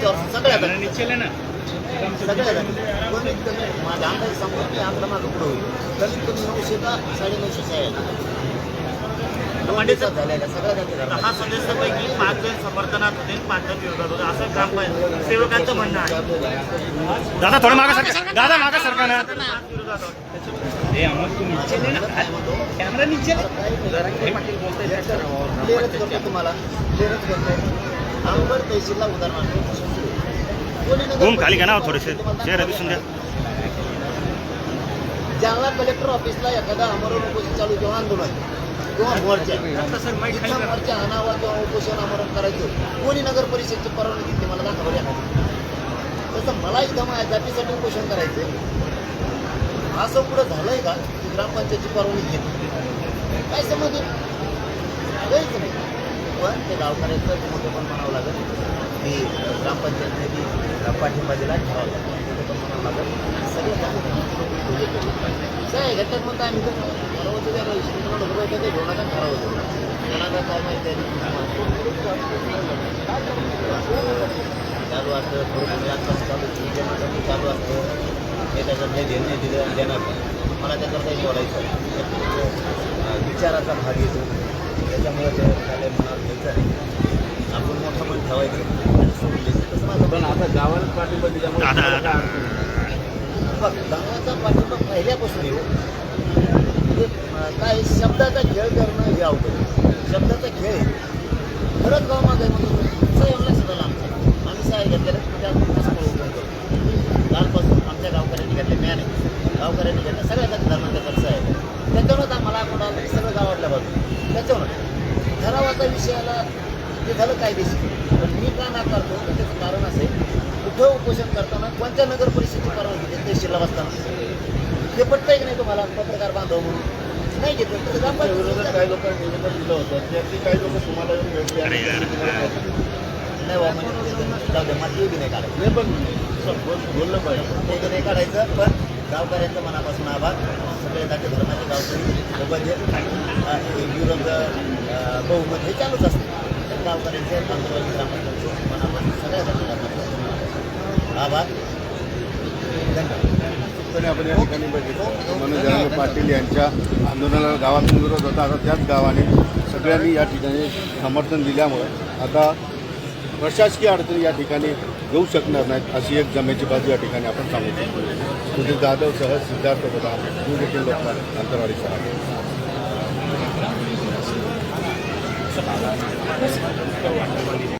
सगळ्या निश्चल ना. सगळ्या कमीत कमी माझ्या अंदाजे सांगतो की आकडा मागं पुढे होईल. कमीत कमी नऊशे का झालेल्या सगळ्या जाती सदस्यापैकी पाच जण समर्थनात होते पाच जण विरोधात होते. असं ग्राम सेवकांचं म्हणणं आहे. दादा थोडं मागं सरका. दादा मागं सरका ना. पाच विरोधात होते. अमोल तू माझं निश्चल म्हणणं काय म्हणतो? कॅमेरा निश्चल तुम्हाला. क्लिअरच अंबड तहसीलला नगर घुम खाली घ्या ना थोडेसे. चेहरा दिसून द्या जालना कलेक्टर ऑफिसला एखादा आमरण उपोषण चालू किंवा आंदोलन किंवा मोर्चा करा. मोर्चा आणावा किंवा उपोषण आमरण करायचं कोणी नगर परिषदची परवानगी घेतली मला दाखवा एखादी तसं मला इथं माझ्या जातीसाठी उपोषण करायचं. असं पुढं झालंय का? की ग्रामपंचायतची परवानगी घेत काय समज काहीच नाही पण ते गावकऱ्याचं मोठं पण म्हणावं लागेल. की ग्रामपंचायतने पाठिंबा दिला ठेवावा लागेल. मोठं म्हणावं लागेल. सगळे म्हणजे काय घटक म्हणता ठरवतो त्या तुम्हाला बरोबर ते घेऊ नका ठरवतो कोणाला काय माहिती चालू असतं थोडं म्हणजे आसपास चालू जनसंख्या चालू असतं. हे त्याच्यात नाही देणं दिलं देणार. मला त्याच्यात काही बोलायचं विचाराचा भाग येतो. त्याच्यामुळे ते मनात घ्यायचं नाही आपण मोठं मन ठेवायचं आणि पण आता गावाला पाठिंबा दिल्यामुळे? बघ गावाचा पाठिंबा पहिल्यापासून येऊ अं, काय शब्दाचा खेळ करणं हे अवघड. शब्दाचा खेळ खरंच गाव माझं आहे सह्य लक्षात आलं आमचं. आम्ही सह्य घेतलेलं कालपासून आमच्या गावकऱ्यांनी घेतले म्या नाही गावकऱ्यांनी घेतलं सगळ्या जाती धर्माच्या खर्च आहे. त्याच्यावरच आम्हाला आपण आलं? की सगळं गावातल्या बाजू त्याच्यावर. ठरावाचा विषय आला ते झालं कायदेशीर. पण मी का नाकारतो? तर त्याचं कारण असं आहे. कुठं उपोषण करताना कोणत्या नगर परिषदेची परवानगी घेते तहसीलला बसताना. ते पटतंय की नाही तुम्हाला? पत्रकार बांधव म्हणून. नाही घेतलं विरोधात काही लोकांनी निवेदन दिलं होतं. त्यातली काही लोक तुम्हाला येऊन भेटले आणि नाही बा म्हणजे ते जाऊ द्या माती बी नाही काढायचं. नाही पण बोल- बोल- बोललं पाहिजे. ते नाही काढायचं पण गावकऱ्यांचं मनापासून आभार. सगळे जाती धर्माचे गावकरी सोबत आहेत. विरोध बहुमत हे चालूच असतं. तर गावकऱ्यांचे आंदोलन ग्रामपंचायत मनापासून सगळ्या जाती धर्माचे आभार. आपण या ठिकाणी बघितलं. मनोज जरांगे पाटील यांच्या आंदोलनाला गावातून विरोध होता. आता त्याच गावाने सगळ्यांनी या ठिकाणी समर्थन दिल्यामुळे आता प्रशासकीय अडचणी या ठिकाणी येऊ शकणार नाहीत अशी एक जमेची बाजू या ठिकाणी आपण सांगू शकतो. सुधीर जाधवसह सिद्धार्थ बदाम दूर देखील लोकपाल अंतरवाडी सहा